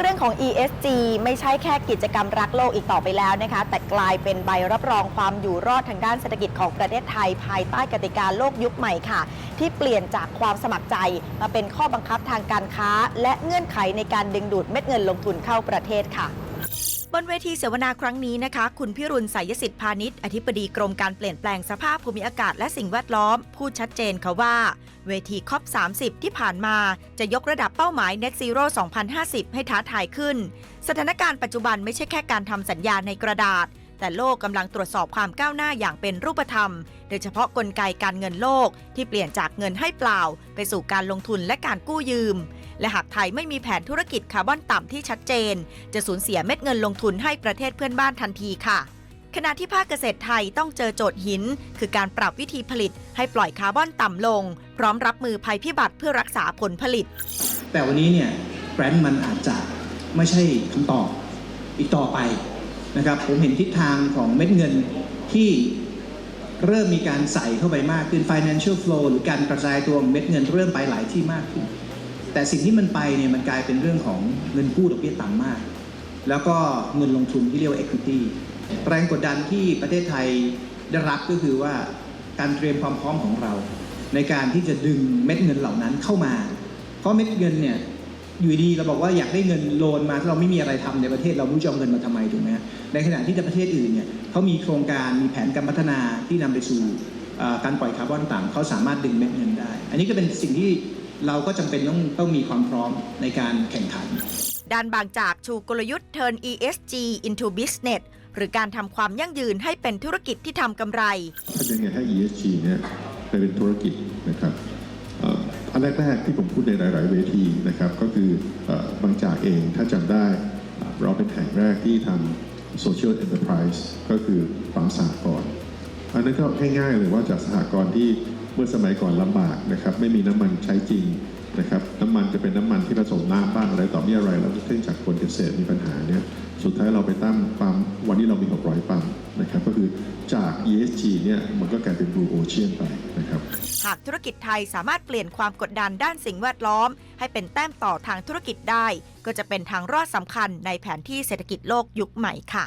เรื่องของ ESG ไม่ใช่แค่กิจกรรมรักโลกอีกต่อไปแล้วนะคะ แต่กลายเป็นใบรับรองความอยู่รอดทางด้านเศรษฐกิจของประเทศไทย ภายใต้กติกาโลกยุคใหม่ค่ะ ที่เปลี่ยนจากความสมัครใจ มาเป็นข้อบังคับทางการค้า และเงื่อนไขในการดึงดูดเม็ดเงินลงทุนเข้าประเทศค่ะ บนเวทีเสวนาครั้งนี้นะคะ คุณพิรุณสายสิทธิพาณิชย์อธิบดีกรมการเปลี่ยนแปลงสภาพภูมิอากาศและสิ่งแวดล้อม พูดชัดเจนค่ะว่า เวทีคอป30 ที่ผ่านมาจะยกระดับเป้าหมาย Net Zero 2050 ให้ท้าทายขึ้น สถานการณ์ปัจจุบันไม่ใช่แค่การทำสัญญาในกระดาษ แต่โลกกำลังตรวจสอบความก้าวหน้าอย่างเป็นรูปธรรม โดยเฉพาะกลไกการเงินโลกที่เปลี่ยนจากเงินให้เปล่า ไปสู่การลงทุนและการกู้ยืม และหากไทยไม่มีแผนธุรกิจคาร์บอนต่ำที่ชัดเจน จะสูญเสียเม็ดเงินลงทุนให้ประเทศเพื่อนบ้านทันทีค่ะขณะที่ภาคเกษตรไทยต้องเจอโจทย์หิน คือการปรับวิธีผลิตให้ปล่อยคาร์บอนต่ำลง พร้อมรับมือภัยพิบัติเพื่อรักษาผลผลิต แต่วันนี้เนี่ยแบรนด์มันอาจจะไม่ใช่คำตอบอีกต่อไป นะครับผมเห็นทิศทางของเม็ดเงินที่เริ่มมีการใส่เข้าไปมากขึ้น financial flow หรือการกระจายตัวของเม็ดเงินเริ่มไปหลายที่มากขึ้น แต่สิ่งที่มันไปเนี่ยมันกลายเป็นเรื่องของเงินกู้ดอกเบี้ยต่ำมาก แล้วก็เงินลงทุนที่เรียกว่า equity แรงกดดันที่ประเทศไทยได้รับก็คือว่าการเตรียมความพร้อมของเรา ในการที่จะดึงเม็ดเงินเหล่านั้นเข้ามา เพราะเม็ดเงินเนี่ย อยู่ดีเราบอกว่าอยากได้เงินโลนมาถ้าเราไม่มีอะไรทำในประเทศเราไม่รู้จะเอาเงินมาทำไมถูกไหมฮะในขณะที่ประเทศอื่นเนี่ยเขามีโครงการมีแผนการพัฒนาที่นำไปสู่เอ่อการปล่อยคาร์บอนต่ำเขาสามารถดึงเม็ดเงินได้ อันนี้ก็เป็นสิ่งที่เราก็จำเป็นต้องต้องมีความพร้อมในการแข่งขัน ด้านบางจากชูกลยุทธ์ Turn ESG into Business หรือการทำความยั่งยืนให้เป็นธุรกิจที่ทำกำไรทำยังไงให้ ESG เนี่ยไปเป็นธุรกิจนะครับเอันแรกๆที่ผมพูดในหลาย ๆ เวทีนะครับก็คือบางจากเองถ้าจำได้เอ่อเราเป็นแห่งแรกที่ทำ social enterprise ก็คือความสหกรณ์อันนั้นก็ง่าย ๆ เลยว่าจากสหกรณ์ที่เมื่อสมัยก่อนลำบากนะครับไม่มีน้ำมันใช้จริงนะครับน้ำมันจะเป็นน้ำมันที่ผสมน้ำบ้างอะไรต่อมีอะไร แล้วเครื่องจักรกลเกษตรมีปัญหาเนี่ยสุดท้ายเราไปตั้งปั๊มวันนี้เรามี 600 ปั๊มนะครับก็คือจาก ESG เนี่ยมันก็กลายเป็น Blue Ocean ไปนะครับ หากธุรกิจไทยสามารถเปลี่ยนความกดดันด้านสิ่งแวดล้อม ให้เป็นแต้มต่อทางธุรกิจได้ ก็จะเป็นทางรอดสำคัญในแผนที่เศรษฐกิจโลกยุคใหม่ค่ะ